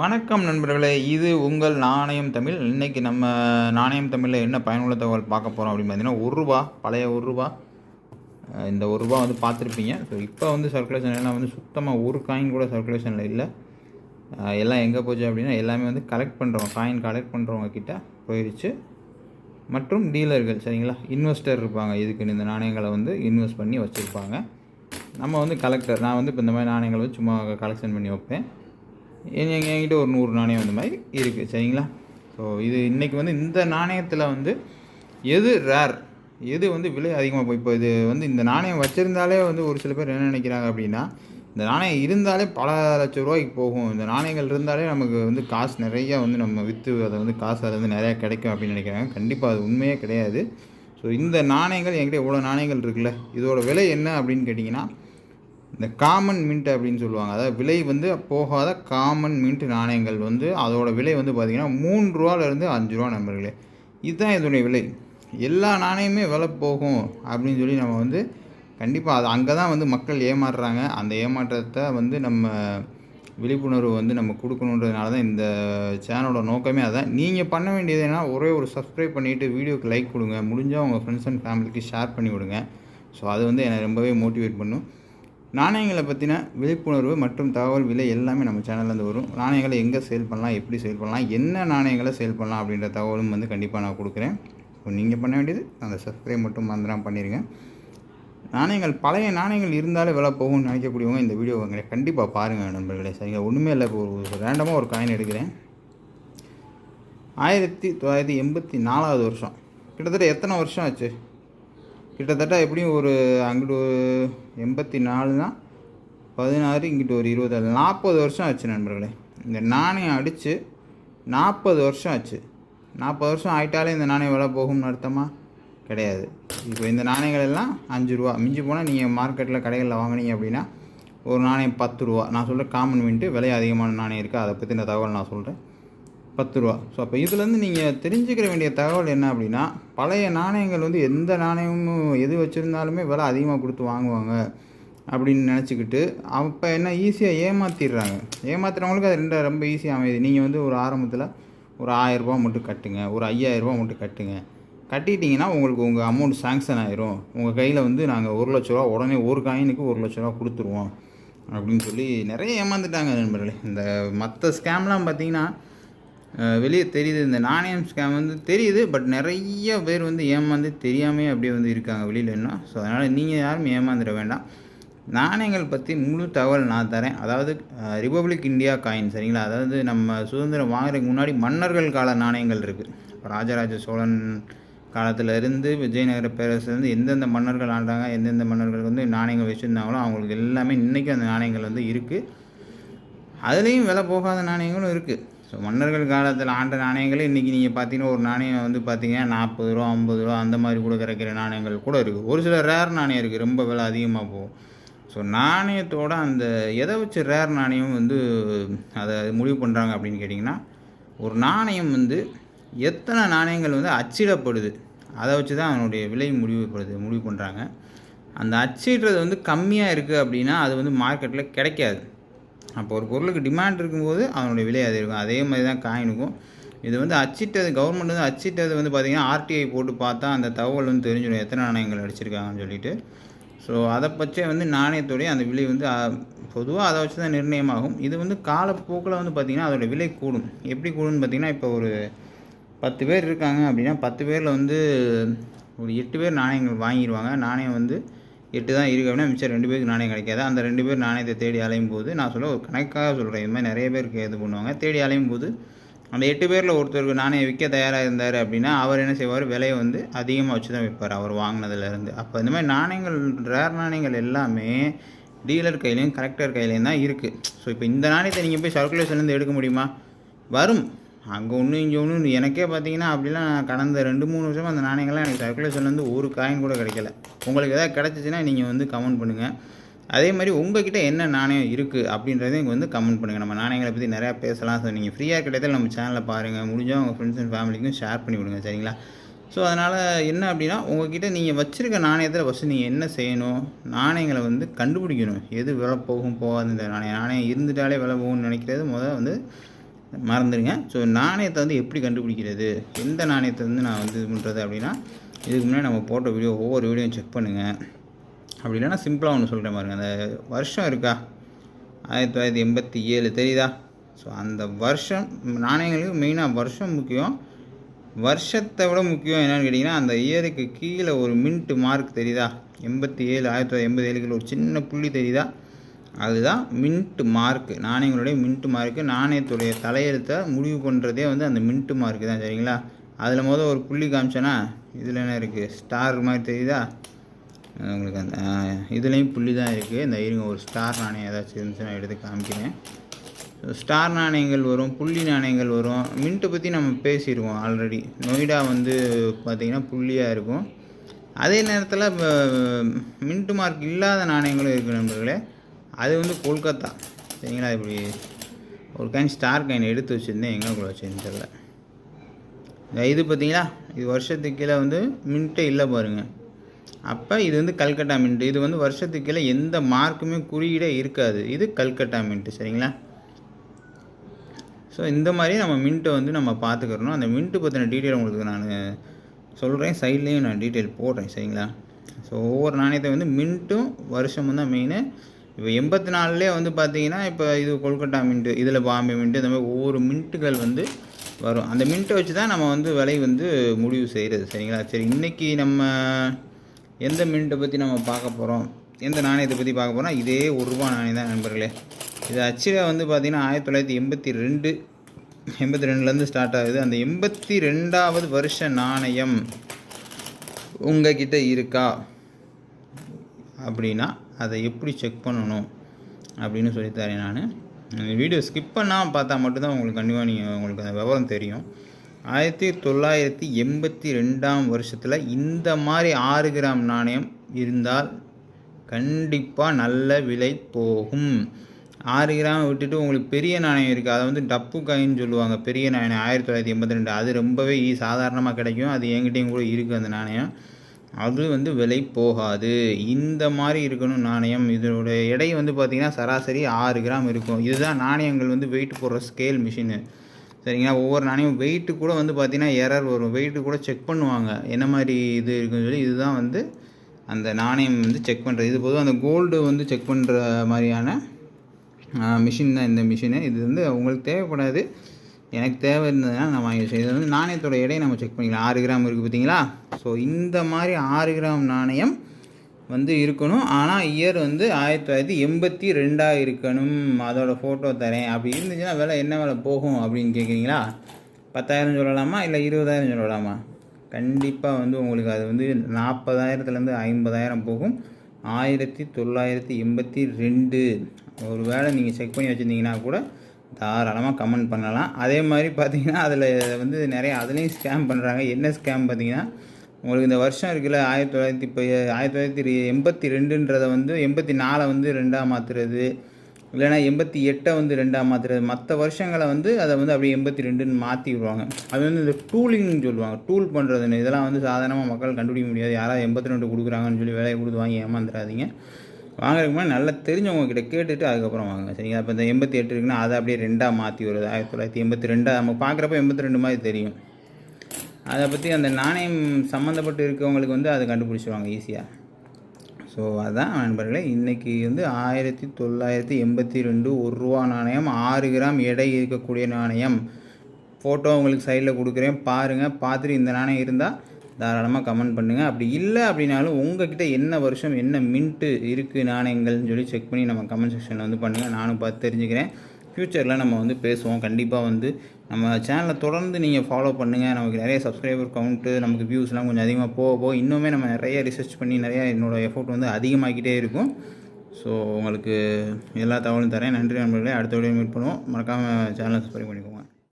வணக்கம் நண்பர்களே இது உங்கள் நாணயம் தமிழ். இன்னைக்கு நம்ம நாணயம் தமிழில் என்ன பயனுள்ள தகவல் பார்க்க போகிறோம் அப்படின்னு பார்த்தீங்கன்னா ஒரு ரூபா பழைய ஒரு ரூபா. இந்த ஒரு ரூபா வந்து பார்த்துருப்பீங்க. ஸோ இப்போ வந்து சர்க்குலேஷன் எல்லாம் வந்து சுத்தமாக ஒரு காயின் கூட சர்க்குலேஷனில் இல்லை. எல்லாம் எங்கே போச்சு அப்படின்னா எல்லாமே வந்து கலெக்ட் பண்ணுறவங்க காயின் கலெக்ட் பண்ணுறவங்க கிட்ட போயிடுச்சு மற்றும் டீலர்கள் சரிங்களா? இன்வெஸ்டர் இருப்பாங்க. இதுக்கு இந்த நாணயங்களை வந்து இன்வெஸ்ட் பண்ணி வச்சுருப்பாங்க. நம்ம வந்து கலெக்டர் நான் வந்து இப்போ இந்த மாதிரி நாணயங்களை வந்து சும்மா கலெக்ஷன் பண்ணி வைப்பேன். என்கிட்ட ஒரு நூறு நாணயம் அந்த மாதிரி இருக்குது சரிங்களா? ஸோ இது இன்றைக்கி வந்து இந்த நாணயத்தில் வந்து எது ரேர் எது வந்து விலை அதிகமாக போய் இப்போ இது வந்து இந்த நாணயம் வச்சுருந்தாலே வந்து ஒரு சில பேர் என்ன நினைக்கிறாங்க அப்படின்னா இந்த நாணயம் இருந்தாலே பல லட்ச ரூபாய்க்கு போகும். இந்த நாணயங்கள் இருந்தாலே நமக்கு வந்து காசு நிறையா வந்து நம்ம விற்று அதை வந்து காசு அது வந்து நிறையா கிடைக்கும் அப்படின்னு நினைக்கிறாங்க. கண்டிப்பாக அது உண்மையே கிடையாது. ஸோ இந்த நாணயங்கள் என்கிட்ட இவ்வளோ நாணயங்கள் இருக்குல்ல இதோட விலை என்ன அப்படின்னு கேட்டிங்கன்னா இந்த காமன் மின்ட் அப்படின்னு சொல்லுவாங்க. அதாவது விலை வந்து போகாத காமன் மின்ட் நாணயங்கள் வந்து அதோடய விலை வந்து பார்த்திங்கன்னா மூணு ரூபாலேருந்து அஞ்சு ரூபா நம்பர்களே இதுதான் இதனுடைய விலை. எல்லா நாணயமே விலை போகும் அப்படின்னு சொல்லி நம்ம வந்து கண்டிப்பாக அது அங்கே தான் வந்து மக்கள் ஏமாறுறாங்க. அந்த ஏமாற்றத்தை வந்து நம்ம விழிப்புணர்வு வந்து நம்ம கொடுக்கணுன்றதுனால தான் இந்த சேனலோட நோக்கமே அதான். நீங்கள் பண்ண வேண்டியது என்ன ஒரே ஒரு சப்ஸ்கிரைப் பண்ணிவிட்டு வீடியோக்கு லைக் கொடுங்க. முடிஞ்சால் உங்கள் ஃப்ரெண்ட்ஸ் அண்ட் ஃபேமிலிக்கு ஷேர் பண்ணி விடுங்க. ஸோ அது வந்து என்னை ரொம்பவே மோட்டிவேட் பண்ணும். நாணயங்களை பற்றின விழிப்புணர்வு மற்றும் தகவல் விலை எல்லாமே நம்ம சேனல்லேருந்து வரும். நாணயங்களை எங்கே சேல் பண்ணலாம் எப்படி சேல் பண்ணலாம் என்ன நாணயங்களை சேல் பண்ணலாம் அப்படின்ற தகவலும் வந்து கண்டிப்பாக நான் கொடுக்குறேன். ஸோ நீங்கள் பண்ண வேண்டியது அந்த சப்ஸ்கிரைப் மட்டும் மந்திரம் பண்ணிடுங்க நாணயங்கள் பழைய நாணயங்கள் இருந்தாலே விலை போகும்னு நினைக்கக்கூடியவங்க இந்த வீடியோ வாங்குறேன் கண்டிப்பாக பாருங்கள் நண்பர்களே. சரிங்க ஒன்றுமே இல்லை இப்போ ஒரு ரேண்டமாக ஒரு காயின் எடுக்கிறேன். ஆயிரத்தி தொள்ளாயிரத்தி எண்பத்தி நாலாவது வருஷம். கிட்டத்தட்ட எத்தனை வருஷம் ஆச்சு? கிட்டத்தட்ட எப்படியும் ஒரு அங்கிட்டு ஒரு எண்பத்தி நாலுனா பதினாறு இங்கிட்டு ஒரு இருபது நாற்பது வருஷம் ஆச்சு நண்பர்களே. இந்த நாணயம் அடித்து நாற்பது வருஷம் ஆச்சு. நாற்பது வருஷம் ஆயிட்டாலே இந்த நாணயம் விலை போகும்னு அர்த்தமாக கிடையாது. இப்போ இந்த நாணயங்கள் எல்லாம் அஞ்சு ரூபா. மிஞ்சி போனால் நீங்கள் மார்க்கெட்டில் கடைகளில் வாங்குனீங்க அப்படின்னா ஒரு நாணயம் பத்து ரூபா. நான் சொல்கிற காமன் மின்ட்டு விலை அதிகமான நாணயம் இருக்குது அதை பற்றின தகவல் நான் சொல்கிறேன் பத்து ரூபா ஸோ அப்போ இதுலேருந்து நீங்கள் தெரிஞ்சுக்கிற வேண்டிய தகவல் என்ன அப்படின்னா பழைய நாணயங்கள் வந்து எந்த நாணயமும் எது வச்சுருந்தாலுமே விலை அதிகமாக கொடுத்து வாங்குவாங்க அப்படின்னு நினச்சிக்கிட்டு அப்போ என்ன ஈஸியாக ஏமாற்றிடுறாங்க ஏமாத்துறவங்களுக்கு அது ரெண்டு ரொம்ப ஈஸியாக அமையுது. நீங்கள் வந்து ஒரு ஆரம்பத்தில் ஒரு ஆயிரரூபா மட்டும் கட்டுங்க ஒரு ஐயாயிரரூபா மட்டும் கட்டுங்க. கட்டிட்டிங்கன்னா உங்களுக்கு உங்கள் அமௌண்ட் சாங்ஷன் ஆயிரும். உங்கள் கையில் வந்து நாங்கள் ஒரு லட்ச ரூபா உடனே ஒரு காயினுக்கு ஒரு லட்ச ரூபா கொடுத்துருவோம் அப்படின்னு சொல்லி நிறைய ஏமாந்துட்டாங்க நண்பர்களே. இந்த மற்ற ஸ்கேம்லாம் பார்த்தீங்கன்னா வெளியே தெரியுது. இந்த நாணயம் ஸ்கேம் வந்து தெரியுது பட் நிறைய பேர் வந்து ஏமாந்து தெரியாமே அப்படியே வந்து இருக்காங்க வெளியில் இன்னும். ஸோ அதனால் நீங்கள் யாரும் ஏமாந்துட வேண்டாம். நாணயங்கள் பற்றி முழு தகவல் நான் தரேன். அதாவது ரிபப்ளிக் இந்தியா காயின் சரிங்களா? அதாவது நம்ம சுதந்திரம் வாங்குறதுக்கு முன்னாடி மன்னர்கள் கால நாணயங்கள் இருக்குது இப்போ ராஜராஜ சோழன் காலத்துல இருந்து விஜயநகர பேரரசுலேருந்து எந்தெந்த மன்னர்கள் ஆண்டாங்க எந்தெந்த மன்னர்கள் வந்து நாணயங்கள் வச்சுருந்தாங்களோ அவங்களுக்கு எல்லாமே இன்றைக்கும் அந்த நாணயங்கள் வந்து இருக்குது அதுலேயும் விலை போகாத நாணயங்களும் இருக்குது ஸோ மன்னர்கள் காலத்தில் ஆண்ட நாணயங்களே இன்றைக்கி நீங்கள் பார்த்தீங்கன்னா ஒரு நாணயம் வந்து பார்த்தீங்கன்னா நாற்பது ரூபா ஐம்பது ரூபா அந்த மாதிரி கூட கிடைக்கிற நாணயங்கள் கூட இருக்குது ஒரு சில ரேர் நாணயம் இருக்குது ரொம்ப விலை அதிகமாக போகும். ஸோ நாணயத்தோட அந்த எதை வச்சு ரேர் நாணயம் வந்து அதை முடிவு பண்ணுறாங்க அப்படின்னு கேட்டிங்கன்னா ஒரு நாணயம் வந்து எத்தனை நாணயங்கள் வந்து அச்சிடப்படுது அதை வச்சு தான் அதனுடைய விலை முடிவுப்படுது முடிவு பண்ணுறாங்க அந்த அச்சிடுறது வந்து கம்மியாக இருக்குது அப்படின்னா அது வந்து மார்க்கெட்டில் கிடைக்காது. அப்போ ஒரு பொருளுக்கு டிமாண்ட் இருக்கும்போது அதனுடைய விலை அது இருக்கும். அதே மாதிரி தான் காயினுக்கும் இது வந்து அச்சிட்டது கவர்மெண்ட் வந்து அச்சிட்டது வந்து பார்த்திங்கன்னா ஆர்டிஐ போட்டு பார்த்தா அந்த தகவல் வந்து தெரிஞ்சிடும். எத்தனை நாணயங்கள் அடிச்சிருக்காங்கன்னு சொல்லிட்டு. ஸோ அதை பற்றி வந்து நாணயத்துடைய அந்த விலை வந்து பொதுவாக அதை வச்சு தான் நிர்ணயமாகும். இது வந்து காலப்போக்கில் வந்து பார்த்திங்கன்னா அதோடய விலை கூடும். எப்படி கூடும்னு பார்த்திங்கன்னா இப்போ ஒரு பத்து பேர் இருக்காங்க அப்படின்னா பத்து பேரில் வந்து ஒரு எட்டு பேர் நாணயங்கள் வாங்கிடுவாங்க. நாணயம் வந்து எட்டு தான் இருக்குது அப்படின்னா மிச்சம் ரெண்டு பேருக்கு நாணயம் கிடைக்காது. அந்த ரெண்டு பேர் நாணயத்தை தேடி அலையும் போது நான் சொல்ல ஒரு கணக்காக சொல்கிறேன் இது மாதிரி நிறைய பேருக்கு இது பண்ணுவாங்க. தேடி அலையும் போது அந்த எட்டு பேரில் ஒருத்தருக்கு நாணயம் விற்க தயாராக இருந்தார் அப்படின்னா அவர் என்ன செய்வார்? விலையை வந்து அதிகமாக வச்சு தான் விற்பார் அவர் வாங்கினதுலேருந்து. அப்போ இந்த மாதிரி நாணயங்கள் ரேர் நாணயங்கள் எல்லாமே டீலர் கையிலையும் கலெக்டர் கையிலையும் தான் இருக்குது ஸோ இப்போ இந்த நாணயத்தை நீங்கள் போய் சர்க்குலேஷன்லேருந்து எடுக்க முடியுமா? வரும். அங்கே ஒன்று இங்கே ஒன்று எனக்கே பார்த்தீங்கன்னா அப்படிலாம் கடந்த ரெண்டு மூணு வருஷமாக அந்த நாணயங்கள்லாம் எனக்கு சர்க்குலேஷன்லேருந்து ஒரு காயின் கூட கிடைக்கல. உங்களுக்கு எதாவது கிடச்சிச்சின்னா நீங்கள் வந்து கமெண்ட் பண்ணுங்கள் அதே மாதிரி உங்ககிட்ட என்ன நாணயம் இருக்குது அப்படின்றதையும் இங்கே வந்து கமெண்ட் பண்ணுங்கள் நம்ம நாணயங்களை பற்றி நிறையா பேசலாம். ஸோ நீங்கள் ஃப்ரீயாக கிடைத்தால் நம்ம சேனலில் பாருங்கள் முடிஞ்சால் உங்கள் ஃப்ரெண்ட்ஸ் அண்ட் ஃபேமிலிக்கும் ஷேர் பண்ணி விடுங்க. சரிங்களா? ஸோ அதனால் என்ன அப்படின்னா உங்ககிட்ட நீங்கள் வச்சுருக்க நாணயத்தில் ஃபஸ்ட்டு நீங்கள் என்ன செய்யணும்? நாணயங்களை வந்து கண்டுபிடிக்கணும். எது விலை போகும் போகாது. இந்த நாணயம் நாணயம் இருந்துட்டாலே விலை போகும்னு நினைக்கிறது முதல் வந்து மறந்துடுங்க ஸோ நாணயத்தை வந்து எப்படி கண்டுபிடிக்கிறது? எந்த நாணயத்தை வந்து நான் வந்து இது பண்ணுறது அப்படின்னா இதுக்கு முன்னாடி நம்ம போட்ட வீடியோ ஒவ்வொரு வீடியோவும் செக் பண்ணுங்கள் அப்படி இல்லைன்னா சிம்பிளாக ஒன்று சொல்கிறேன் பாருங்கள் அந்த வருஷம் இருக்கா? ஆயிரத்தி தொள்ளாயிரத்தி எண்பத்தி ஏழு தெரியுதா? ஸோ அந்த வருஷம் நாணயங்களுக்கு மெயினாக வருஷம் முக்கியம். வருஷத்தை விட முக்கியம் என்னென்னு கேட்டிங்கன்னா அந்த இயருக்கு கீழே ஒரு மின்ட்டு மார்க் தெரியுதா? எண்பத்தி ஏழு ஆயிரத்தி தொள்ளாயிரத்தி எண்பது ஏழுக்கு ஒரு சின்ன புள்ளி தெரியுதா? அதுதான் மின்ட்டு மார்க்கு நாணயங்களுடைய மின்ட்டு மார்க்கு நாணயத்துடைய தலையெழுத்தை முடிவு பண்ணுறதே வந்து அந்த மின்ட்டு மார்க்கு தான் சரிங்களா? அதில் மொதல் ஒரு புள்ளி காமிச்சோன்னா இதில் என்ன இருக்குது ஸ்டார் மாதிரி தெரியுதா? உங்களுக்கு அந்த இதுலேயும் புள்ளி தான் இருக்குது இந்த இருங்க ஒரு ஸ்டார் நாணயம் ஏதாச்சும் இருந்துச்சுன்னா எடுத்து காமிக்கிறேன். ஸ்டார் நாணயங்கள் வரும் புள்ளி நாணயங்கள் வரும். மின்ட்டை பற்றி நம்ம பேசிடுவோம் ஆல்ரெடி நொய்டா வந்து பார்த்திங்கன்னா புள்ளியாக இருக்கும். அதே நேரத்தில் இப்போ மின்ட்டு மார்க் இல்லாத நாணயங்களும் இருக்குது நண்பர்களே. அது வந்து கொல்கத்தா. சரிங்களா? இப்படி ஒரு கைன் ஸ்டார் கைன் எடுத்து வச்சுருந்தேன். எங்கே கூட வச்சுருந்தேன் தெரில இது பார்த்தீங்களா? இது வருஷத்துக்கு கீழே வந்து மின்ட்டே இல்லை பாருங்கள் அப்போ இது வந்து கல்கட்டா மின்ட்டு இது வந்து வருஷத்துக்கு கீழே எந்த மார்க்குமே குறியீடே இருக்காது. இது கல்கட்டா மின்ட்டு சரிங்களா? ஸோ இந்த மாதிரி நம்ம மின்ட்டை வந்து நம்ம பார்த்துக்கிறணும். அந்த மின்ட்டு பற்றின டீட்டெயில் உங்களுக்கு நான் சொல்கிறேன் சைட்லேயும் நான் டீட்டெயில் போடுறேன். சரிங்களா? ஸோ ஒவ்வொரு நாணயத்தை வந்து மின்ட்டும் வருஷமும் தான் மெயினு இப்போ எண்பத்தி நாலுலேயே வந்து பார்த்தீங்கன்னா இப்போ இது கொல்கட்டா மின்ட்டு இதில் பாம்பே மின்ட்டு இந்த மாதிரி ஒவ்வொரு மின்ட்டுகள் வந்து வரும். அந்த மின்ட்டை வச்சு தான் நம்ம வந்து விலை வந்து முடிவு செய்கிறது சரிங்களா? சரி இன்றைக்கி நம்ம எந்த மின்ட்டை பற்றி நம்ம பார்க்க போகிறோம்? எந்த நாணயத்தை பற்றி பார்க்க போகிறோம் இதே ஒரு ரூபா நாணயம் தான் நண்பர்களே. இது அச்சில் வந்து பார்த்திங்கன்னா ஆயிரத்தி தொள்ளாயிரத்தி எண்பத்தி ரெண்டு எண்பத்தி ரெண்டுலேருந்து ஸ்டார்ட் ஆகுது. அந்த எண்பத்தி ரெண்டாவது வருஷ நாணயம் உங்ககிட்ட இருக்கா? அப்படின்னா அதை எப்படி செக் பண்ணணும் அப்படின்னு சொல்லித்தரேன் நான். வீடியோ ஸ்கிப் பண்ணால் பார்த்தா மட்டும்தான் உங்களுக்கு கண்டிப்பாக நீங்கள் உங்களுக்கு அந்த விவரம் தெரியும். ஆயிரத்தி தொள்ளாயிரத்தி எண்பத்தி ரெண்டாம் வருஷத்தில் இந்த மாதிரி ஆறு கிராம் நாணயம் இருந்தால் கண்டிப்பாக நல்ல விலை போகும். ஆறு கிராம் விட்டுட்டு உங்களுக்கு பெரிய நாணயம் இருக்குது அதை வந்து டப்பு காயின்னு சொல்லுவாங்க. பெரிய நாணயம் ஆயிரத்தி தொள்ளாயிரத்தி எண்பத்தி ரெண்டு. அது ரொம்பவே சாதாரணமாக கிடைக்கும். அது என்கிட்டையும் கூட இருக்குது அந்த நாணயம். அது வந்து விலை போகாது. இந்த மாதிரி இருக்கணும் நாணயம். இதனுடைய எடை வந்து பார்த்திங்கன்னா சராசரி ஆறு கிராம் இருக்கும். இதுதான் நாணயங்கள் வந்து வெயிட் போடுற ஸ்கேல் மிஷினு சரிங்களா? ஒவ்வொரு நாணயம் வெயிட்டு கூட வந்து பார்த்திங்கன்னா எரர் வரும். வெயிட்டு கூட செக் பண்ணுவாங்க. என்ன மாதிரி இது இருக்குன்னு சொல்லி இதுதான் வந்து அந்த நாணயம் வந்து செக் பண்ணுறது இது பொதுவாக அந்த கோல்டு வந்து செக் பண்ணுற மாதிரியான மிஷின் தான் இந்த மிஷினு இது வந்து உங்களுக்கு தேவைப்படாது. எனக்கு தேவை இருந்ததுன்னா நான் வாங்கி வச்சேன் இது வந்து நாணயத்தோட எடையை நம்ம செக் பண்ணிக்கலாம். ஆறு கிராம் இருக்குது பார்த்தீங்களா? ஸோ இந்த மாதிரி ஆறு கிராம் நாணயம் வந்து இருக்கணும். ஆனால் இயர் வந்து ஆயிரத்தி தொள்ளாயிரத்தி எண்பத்தி ரெண்டாக இருக்கணும். அதோடய ஃபோட்டோ தரேன். அப்படி இருந்துச்சுன்னா விலை என்ன விலை போகும் அப்படின்னு கேட்குறீங்களா? பத்தாயிரம் சொல்லலாமா? இல்லை இருபதாயிரம் சொல்லலாமா? கண்டிப்பாக வந்து உங்களுக்கு அது வந்து நாற்பதாயிரத்துலேருந்து ஐம்பதாயிரம் போகும். ஆயிரத்தி தொள்ளாயிரத்தி எண்பத்தி ரெண்டு. ஒரு வேளை நீங்கள் செக் பண்ணி வச்சுருந்தீங்கன்னா கூட தாராளமாக கமெண்ட் பண்ணலாம். அதே மாதிரி பார்த்தீங்கன்னா அதில் வந்து நிறைய அதுலேயும் ஸ்கேம் பண்ணுறாங்க என்ன ஸ்கேம் பார்த்தீங்கன்னா உங்களுக்கு இந்த வருஷம் இருக்குல்ல ஆயிரத்தி தொள்ளாயிரத்தி இப்போ ஆயிரத்தி தொள்ளாயிரத்தி எண்பத்தி ரெண்டுன்றதை வந்து எண்பத்தி நாலை வந்து ரெண்டாக மாற்றுறது இல்லைனா எண்பத்தி எட்டை வந்து ரெண்டாக மாற்றுறது மற்ற வருஷங்களை வந்து அதை வந்து அப்படியே எண்பத்தி ரெண்டுன்னு மாற்றி விடுவாங்க. அது வந்து இந்த டூலிங்னு சொல்லுவாங்க. டூல் பண்ணுறதுன்னு இதெல்லாம் வந்து சாதாரணமாக மக்கள் கண்டுபிடிக்க முடியாது. யாராவது எண்பத்தி ரெண்டு கொடுக்குறாங்கன்னு சொல்லி வேலையை கொடுத்து வாங்கி ஏமாந்துடாதீங்க வாங்குறதுக்கு முன்னாடி நல்லா தெரிஞ்சவங்க கிட்ட கேட்டுட்டு அதுக்கப்புறம் வாங்க சரிங்களா? அப்போ இந்த எண்பத்தி எட்டு இருக்குன்னா அதை அப்படியே ரெண்டாக மாற்றி வருது ஆயிரத்தி தொள்ளாயிரத்தி எண்பத்தி ரெண்டாக நம்ம பார்க்குறப்ப எண்பத்தி ரெண்டு மாதிரி தெரியும். அதை பற்றி அந்த நாணயம் சம்மந்தப்பட்டு இருக்கவங்களுக்கு வந்து அதை கண்டுபிடிச்சிருவாங்க ஈஸியாக ஸோ அதான் நண்பர்களே இன்றைக்கி வந்து ஆயிரத்தி தொள்ளாயிரத்தி எண்பத்தி ரெண்டு ஒரு ரூபா நாணயம் ஆறு கிராம் எடை இருக்கக்கூடிய நாணயம். ஃபோட்டோ உங்களுக்கு சைடில் கொடுக்குறேன். பாருங்கள் பார்த்துட்டு இந்த நாணயம் இருந்தால் தாராளமாக கமெண்ட் பண்ணுங்கள் அப்படி இல்லை அப்படின்னாலும் உங்ககிட்ட என்ன வருஷம் என்ன மின்ட்டு இருக்குது நாணயங்கள்னு சொல்லி செக் பண்ணி நம்ம கமெண்ட் செக்ஷனில் வந்து பண்ணுங்கள் நானும் பார்த்து தெரிஞ்சுக்கிறேன். ஃப்யூச்சரில் நம்ம வந்து பேசுவோம். கண்டிப்பாக வந்து நம்ம சேனலை தொடர்ந்து நீங்கள் ஃபாலோ பண்ணுங்கள் நமக்கு நிறைய சப்ஸ்கிரைபர் கவுண்ட்டு நமக்கு வியூஸ்லாம் கொஞ்சம் அதிகமாக போக போக இன்னுமே நம்ம நிறைய ரிசர்ச் பண்ணி நிறைய என்னோடய எஃபோர்ட் வந்து அதிகமாகிக்கிட்டே இருக்கும். ஸோ உங்களுக்கு எல்லா தகவலும் தரேன். நன்றி நண்பர்களே. அடுத்த வீடியோ மீட் பண்ணுவோம். மறக்காமல் சேனலை சப்ஸ்கிரைப் பண்ணிக்கோங்க.